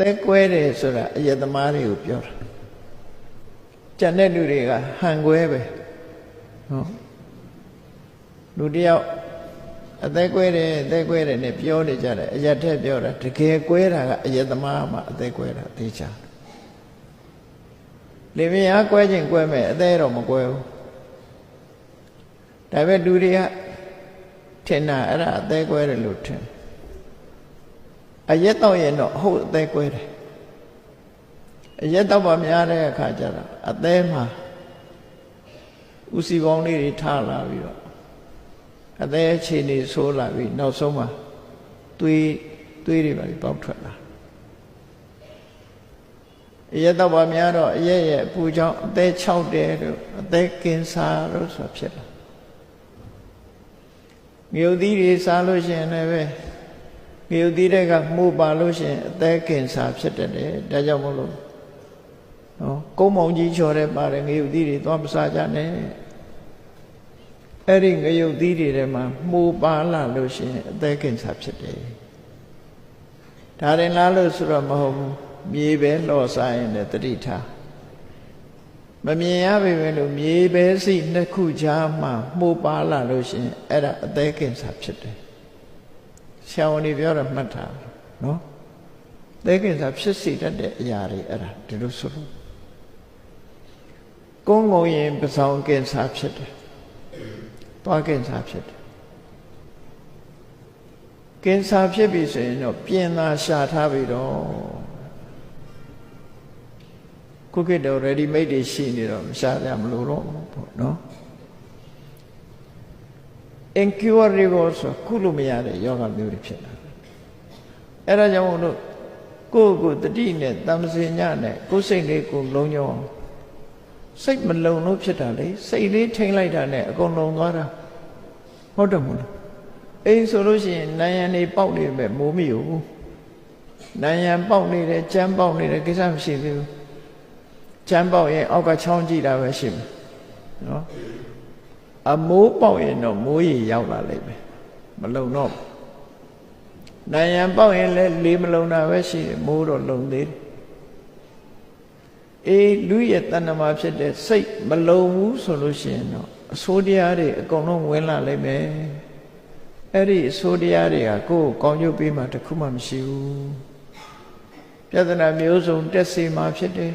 သက်ကွဲတယ်ဆိုတာအယက်သမားတွေကိုပြောတာကြံတဲ့လူတွေကဟန်ကွဲပဲနော်လူတယောက်အသက်ကွဲတယ်အသက်ကွဲတယ်နဲ့ပြောနေကြတယ်အယက်ထက်ပြောတာတကယ်ကွဲတာကအယက်သမားမှအသက်ကွဲတာသိချာလေမြအားကွဲခြင်းကွဲမဲ့အသက်တော့မကွဲဘူးဒါပေမဲ့လူတွေကထင်တာအဲ့ဒါအသက်ကွဲတယ်လို့ထင် အရက်တော့ရင်တော့ဟုတ်အသက်ကွဲတယ်အရက်တော့ပါများတဲ့အခါကျတော့အသက်မှာဥစီပေါင်းလေးတွေထားလာပြီးတော့အသက်အခြေအနေဆိုးလာပြီးနောက်ဆုံးမှာသွေးသွေးတွေပါပြီးပေါက်ထွက်လာအရက်တော့ပါများတော့အရက်ရဲ့အပူကြောင့်အသက်6တယ်တို့အသက်ကင်ဆာတို့ဆိုဖြစ်လာမြုပ်သီးတွေစားလို့ရှိရင်လည်း ပဲမြုပ်သီးတွေကမှုပါလို့ရှိရင်အသက်ကင်ဆာဖြစ်တတ်တယ်ဒါကြောင့်မလို့နော်ကုန်းမောင်ကြီးချော်တဲ့ပါတယ်ငရုတ်သီးတွေသွားမစားကြနဲ့အဲ့ဒီငရုတ်သီးတွေထဲမှာမှုပါလာလို့ရှိရင်အသက်ကင်ဆာဖြစ်တယ်ဒါရင်လားလို့ဆိုတော့မဟုတ်ဘူးမြေပဲလှော်စားရင်လည်းတတိထားမမြင်ရပေမဲ့လို့မြေပဲစီနှစ်ခုကြားမှာမှုပါလာလို့ရှိရင်အဲ့ဒါအသက်ကင်ဆာဖြစ်တယ် ဆရာဝန်တွေပြောတာမှတ်ထားနော်သက်ကင်ဆာဖြစ်စေတတ်တဲ့အရာတွေအဲ့ဒါဒီလိုဆိုလို့ကုန်းငုံရင်ပဆောင်ကင်ဆာဖြစ်တယ်သွားကင်ဆာဖြစ်တယ်ကင်ဆာဖြစ်ပြီဆိုရင်တော့ပြင်သာရှာထားပြီတော့ခုခေတ်တော့ ready made တွေရှိနေတော့မရှာကြမလို့တော့ပေါ့နော် incurable ဆိုခုလို့မရတဲ့ယောဂမျိုးတွေဖြစ်လာအဲ့ဒါကြောင့်မို့လို့ကိုယ့်ကိုယ်တတိနဲ့တမ္ပစင်ညနဲ့ကိုယ်စိတ်လေးကိုလုံးညောင်းစိတ်မလုံလို့ဖြစ်တာလေစိတ်လေးထိမ့်လိုက်တာနဲ့အကုန်လုံးသွားတာဟုတ်တယ်မို့လားအိမ်ဆိုလို့ရှိရင်နိုင်ရန်နေပေါက်နေပဲမိုးမယူဘူးနိုင်ရန်ပေါက်နေတယ်ကြမ်းပေါက်နေတယ်ကိစ္စမရှိသေးဘူးကြမ်းပေါက်ရင်အောက်ကချောင်းကြည့်တာပဲရှိမယ်နော် အမိုးပေါက်ရင်တော့မိုးရေရောက်လာလိမ့်မယ်မလုံတော့နိုင်ရန်ပေါက်ရင်လည်းလေးမလုံတာပဲရှိတယ်မိုးတော့လုံသေးတယ်အေးလူရဲ့တဏ္ဍမှာဖြစ်တဲ့စိတ်မလုံဘူးဆိုလို့ရှိရင်တော့အဆိုးတရားတွေအကုန်လုံးဝင်လာလိမ့်မယ်အဲ့ဒီအဆိုးတရားတွေကကိုယ်ကိုကောင်းကျိုးပေးမှတခုမှမရှိဘူးပြဿနာမျိုးစုံတက်စီမှာဖြစ်တယ်